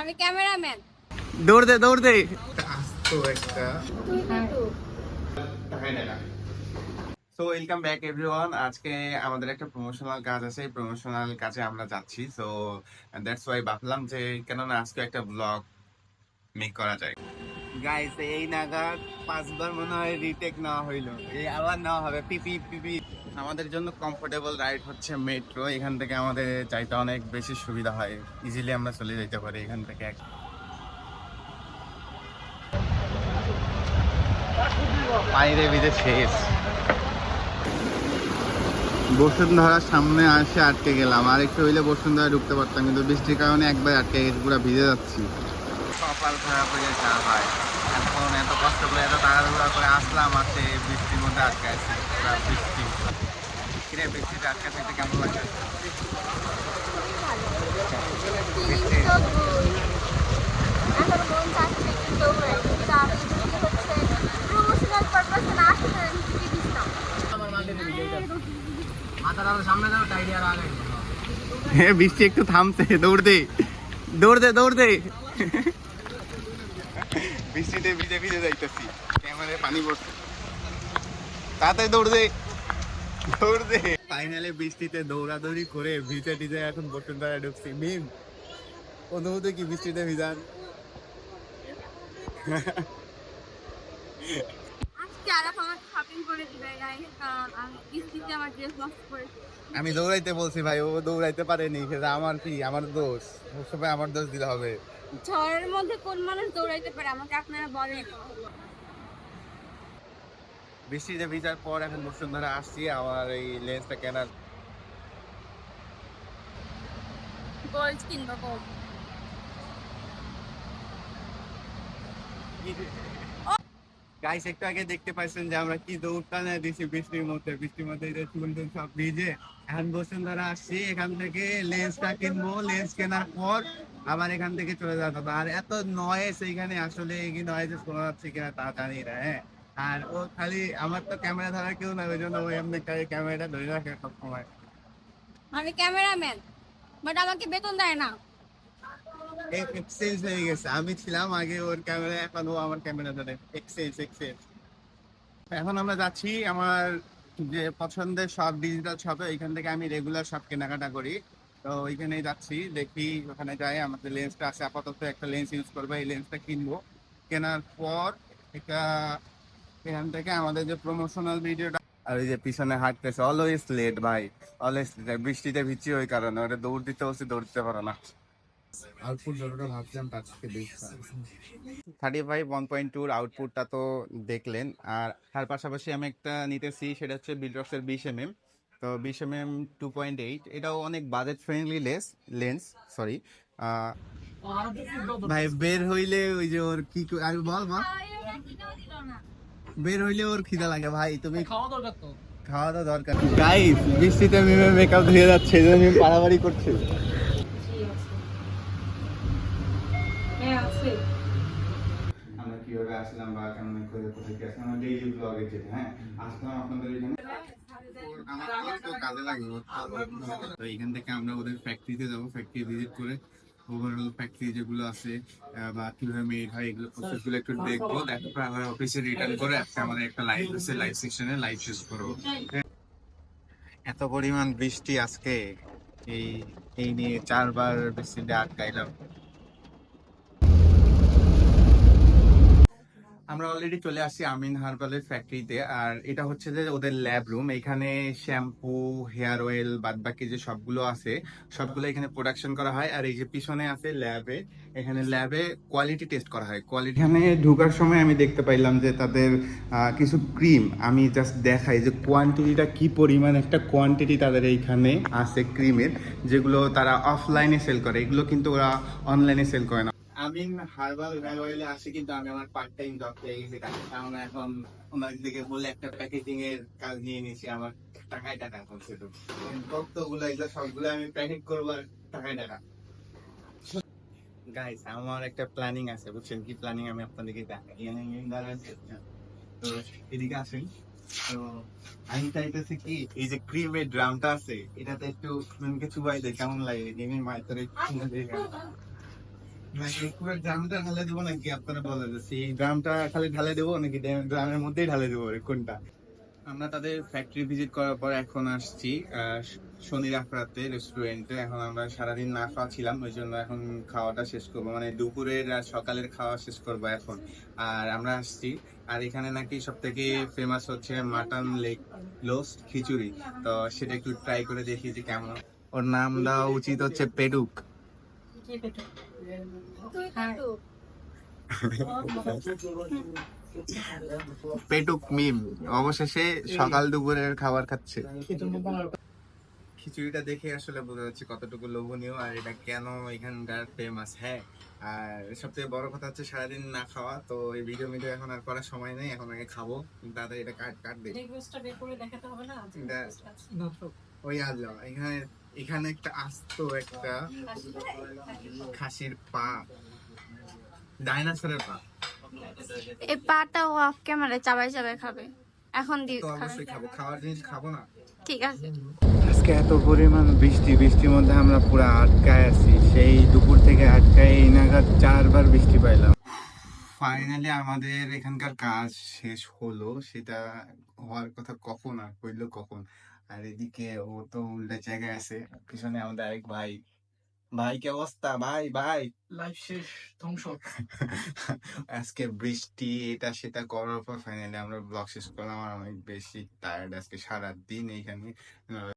আমি ক্যামেরাম্যান। দৌড় দে দৌড় দে। সো ওয়েলকাম ব্যাক এভরিওয়ান আজকে আমাদের একটা প্রমোশনাল কাজ আছে। এই প্রমোশনাল কাজে আমরা যাচ্ছি। সো দ্যাটস ওয়াই ভাবলাম যে কেননা আজকে একটা ব্লগ মেক করা যায়। গাইস এই নাগাদ পাঁচবার মনে হয় রিটেক নেওয়া হইল। এই আবার নেওয়া হবে। পিপি পিপি। আমাদের জন্য কমফোর্টেবল রাইড হচ্ছে মেট্রো এখান থেকে আমাদের যাইতে অনেক বেশি সুবিধা হয়। ইজিলি আমরা চলে যেতে পারি এখান থেকে। এক- বসুন্ধরার সামনে আসে আটকে গেলাম। আর একটু হইলে বসুন্ধরা ঢুকতে পারতাম, কিন্তু বৃষ্টির কারণে একবার আটকে গেছে, পুরো ভিজে যাচ্ছি। কপাল খারাপ হয়ে যা হয়। এখন এত কষ্ট করে এত তাড়াহুড়া করে আসলাম, আর মধ্যে আটকে আছি বৃষ্টি। কিরে বৃষ্টিতে আটকে থাকতে কেমন লাগে বৃষ্টি একটু থামছে দৌড় দে। দৌড় দে দৌড় দে। বৃষ্টিতে ভিজে ভিজে যাইতেছি। ক্যামেরায় পানি পড়ছে। তাড়াতাড়ি দৌড় দে দৌড় দে ফাইনালি বৃষ্টিতে দৌড়াদৌড়ি করে ভিজে ভিজে এখন বসুন্ধরা ঢুকছি। মিম অনুভূতি কি বৃষ্টিতে ভিজান? আজকে আরাফ আমার শপিং করে দিবে গাইস কারণ আমি কিস্তিতে আমার ড্রেস নষ্ট করেছি আমি দৌড়াইতে বলছি ভাই ও দৌড়াইতে পারেনি সেটা আমার কি? আমার দোষ। সবাই আমার দোষ দিতে হবে। ঝড়ের মধ্যে কোন মানুষ দৌড়াইতে পারে আমাকে আপনারা বলেন। বৃষ্টিতে ভিজার পর এখন বসুন্ধরা আসছি আমার এই লেন্সটা কেনার গোল্ড কিনবো গোল্ড গাইস একটু আগে দেখতে যে আমরা কি দৌড়টানে দিছি বৃষ্টির মধ্যে। বৃষ্টির মধ্যে এই চুল টুল সব ভিজে। এখন বসুন্ধরা আসছি এখান থেকে লেন্সটা কিনবো। লেন্স কেনার পর আবার এখান থেকে চলে যাব আর এত নয়েস এইখানে আসলে কি নয়েজে শোনা যাচ্ছে কিনা তা জানি না হ্যাঁ। আর ও খালি আমার তো ক্যামেরা ধরার কেউ না ওই জন্য ও এমনি ক্যামেরাটা ধরে রাখে সবসময়। আমি ক্যামেরাম্যান বাট আমাকে বেতন দেয় না। এক্সচেঞ্জ হয়ে গেছে। আমি ছিলাম আগে ওর ক্যামেরা এখন ও আমার ক্যামেরা ধরে। এক্সচেঞ্জ এক্সচেঞ্জ এখন আমরা যাচ্ছি আমার যে পছন্দের সব ডিজিটাল শপে এখান থেকে আমি রেগুলার সব কেনাকাটা করি। তো ওইখানে যাচ্ছি দেখি ওখানে যাই। আমাদের লেন্সটা আছে আপাতত একটা লেন্স ইউজ করব। এই লেন্সটা কিনবো। কেনার পর এটা এখান থেকে আমাদের যে প্রমোশনাল ভিডিওটা আর ওই যে পিছনে হাঁটতেছে অলওয়েজ লেট ভাই। অলওয়েজ বৃষ্টিতে ভিজছি ওই কারণে ওটা দৌড় দিতে হচ্ছে দৌড় দিতে পারে না। আউটপুট যতটা ভাবছিলাম তার থেকে বেশি থার্টি ফাইভ ওয়ান পয়েন্ট টুর আউটপুটটা তো দেখলেন। আর তার পাশাপাশি আমি একটা নিতেছি সেটা হচ্ছে বিশ এম এম তো বিশ M M two point eight এটাও অনেক budget friendly less lens sorry ভাই বের হইলে ওই যে ওর কি আমি বল বল। বের হইলে ওর খিদা লাগে ভাই তুমি খাওয়া দরকার তো। খাওয়া তো দরকার। গাইস বৃষ্টিতে মিমে মেকআপ ধুয়ে যাচ্ছে এই জন্য পাড়াবাড়ি করছে। আমরা কীভাবে আসলাম বা কেমন করে কোথায় কি আসলাম আমরা ডেইলি ব্লগে যেটা হ্যাঁ? আসলাম আপনাদের এখানে। আমার তো কাজে লাগবে তো এখান থেকে আমরা ওদের ফ্যাক্টরিতে যাব ফ্যাক্টরি ভিজিট করে ওভারঅল ফ্যাক্টরি যেগুলো আছে বা কীভাবে মেড হয়, এগুলো প্রসেসগুলো একটু দেখব। দেখার পর আবার অফিসে রিটার্ন করে আমাদের একটা লাইভ আছে লাইভ সেকশনে লাইভ শেষ করব। এত পরিমাণ বৃষ্টি আজকে, এই এই নিয়ে চারবার বৃষ্টিতে আটকাইলাম। আমরা অলরেডি চলে আসছি আমিন হার্বালের ফ্যাক্টরিতে আর এটা হচ্ছে যে ওদের ল্যাব রুম এখানে শ্যাম্পু হেয়ার অয়েল বাদ বাকি যে সবগুলো আছে, সবগুলো এখানে প্রোডাকশন করা হয়, আর এই যে পিছনে আছে ল্যাবে এখানে ল্যাবে কোয়ালিটি টেস্ট করা হয়। কোয়ালিটি এখানে ঢোকার সময় আমি দেখতে পাইলাম যে তাদের কিছু ক্রিম আমি জাস্ট দেখাই যে কোয়ান্টিটিটা কি পরিমাণ, একটা কোয়ান্টিটি তাদের এইখানে আছে ক্রিমের যেগুলো তারা অফলাইনে সেল করে। এগুলো কিন্তু ওরা অনলাইনে সেল করে না। হেয়ার অয়েলে কিন্তু আমি আমার পার্ট টাইম জব কারণ এখন ওনার দিকে বলে একটা প্যাকেজিং এর কাজ নিয়ে আমার টাকায় টাকা তো এগুলো সবগুলো আমি প্যাকেট টাকায় টাকা। গাইস আমার একটা প্ল্যানিং আছে, বুঝছেন? কি প্ল্যানিং আমি আপনাদেরকে দেখাই। তো এদিকে আসেন। আমি চাইতেছি কি, এই যে ক্রিমের ড্রামটা আছে, এটাতে একটু চুবাই দেয় কেমন লাগে? গেমের মায়ের ড্রামটা ঢালে দেবো নাকি? আপনারা বলে দিচ্ছি। এই ড্রামটা খালি ঢালে দেবো নাকি? ড্রামের মধ্যেই ঢালে দেবো কোনটা? আমরা তাদের ফ্যাক্টরি ভিজিট করার পর এখন আসছি শনি রাফরাতে রেস্টুরেন্টে এখন আমরা সারাদিন না খাওয়া ছিলাম ওই জন্য এখন খাওয়াটা শেষ করব। মানে দুপুরের সকালের খাওয়া শেষ করব এখন। আর আমরা আসছি, আর এখানে নাকি সব থেকে ফেমাস হচ্ছে মাটন লেগ লোস্ট খিচুড়ি। তো সেটা একটু ট্রাই করে দেখি যে কেমন। ওর নাম দেওয়া উচিত হচ্ছে পেডুক। তুই পেটুক মিম অবশেষে সকাল দুপুরের খাবার খাচ্ছে। খিচুড়িটা দেখে আসলে বোঝা যাচ্ছে কতটুকু লোভনীয় আর এটা কেন এখানকার ফেমাস হ্যাঁ। আর সবথেকে বড় কথা হচ্ছে সারাদিন না খাওয়া তো এই ভিডিও মিডিও এখন আর করার সময় নেই এখন আগে খাব। দাদা এটা কাট কাট দে। রিকোয়েস্টটা বের করে দেখাতে হবে না? আচ্ছা, ওই আজলাম এখানে এখানে একটা আস্ত একটা খাসির পা। ডাইনোসরের পা। এই পাটা ও অফ ক্যামেরায় চাবাই চাবাই খাবে। এখন দি তো অবশ্যই খাব। খাওয়ার জিনিস খাব না? ঠিক আছে। আজকে এত পরিমাণ বৃষ্টি বৃষ্টির মধ্যে আমরা পুরো আটকায় আছি। সেই দুপুর থেকে আটকায় এই নাগাদ চারবার বৃষ্টি পাইলাম। ফাইনালি আমাদের এখানকার কাজ শেষ হলো। সেটা হওয়ার কথা কখন আর কইলো কখন? আর এদিকে ও তো উল্টা জায়গায় আছে। পিছনে আমাদের আরেক ভাই। ভাই কে অবস্থা? ভাই ভাই। লাইফ শেষ ধ্বংস। আজকে বৃষ্টি এটা সেটা করার পর ফাইনালি আমরা ব্লগ শেষ করলাম। আর অনেক বেশি টায়ার্ড আজকে সারাদিন এইখানে।